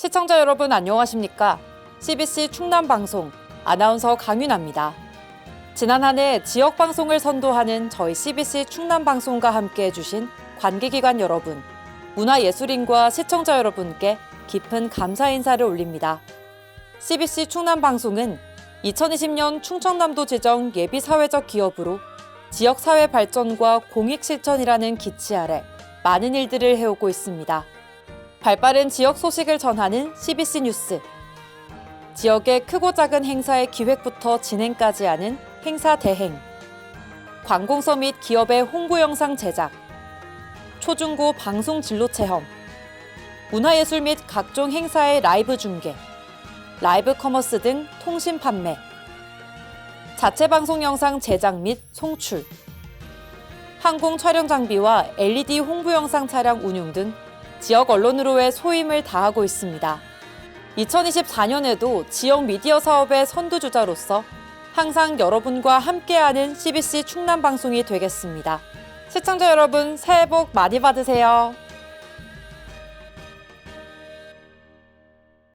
시청자 여러분 안녕하십니까? CBC 충남 방송 아나운서 강윤아입니다. 지난 한 해 지역 방송을 선도하는 저희 CBC 충남 방송과 함께 해주신 관계기관 여러분, 문화예술인과 시청자 여러분께 깊은 감사 인사를 올립니다. CBC 충남 방송은 2020년 충청남도 지정 예비 사회적 기업으로 지역 사회 발전과 공익 실천이라는 기치 아래 많은 일들을 해오고 있습니다. 발빠른 지역 소식을 전하는 CBC 뉴스. 지역의 크고 작은 행사의 기획부터 진행까지 하는 행사 대행. 관공서 및 기업의 홍보 영상 제작. 초중고 방송 진로 체험. 문화예술 및 각종 행사의 라이브 중계. 라이브 커머스 등 통신 판매. 자체 방송 영상 제작 및 송출. 항공 촬영 장비와 LED 홍보 영상 차량 운용 등 지역 언론으로의 소임을 다하고 있습니다. 2024년에도 지역 미디어 사업의 선두주자로서 항상 여러분과 함께하는 CBC 충남 방송이 되겠습니다. 시청자 여러분 새해 복 많이 받으세요.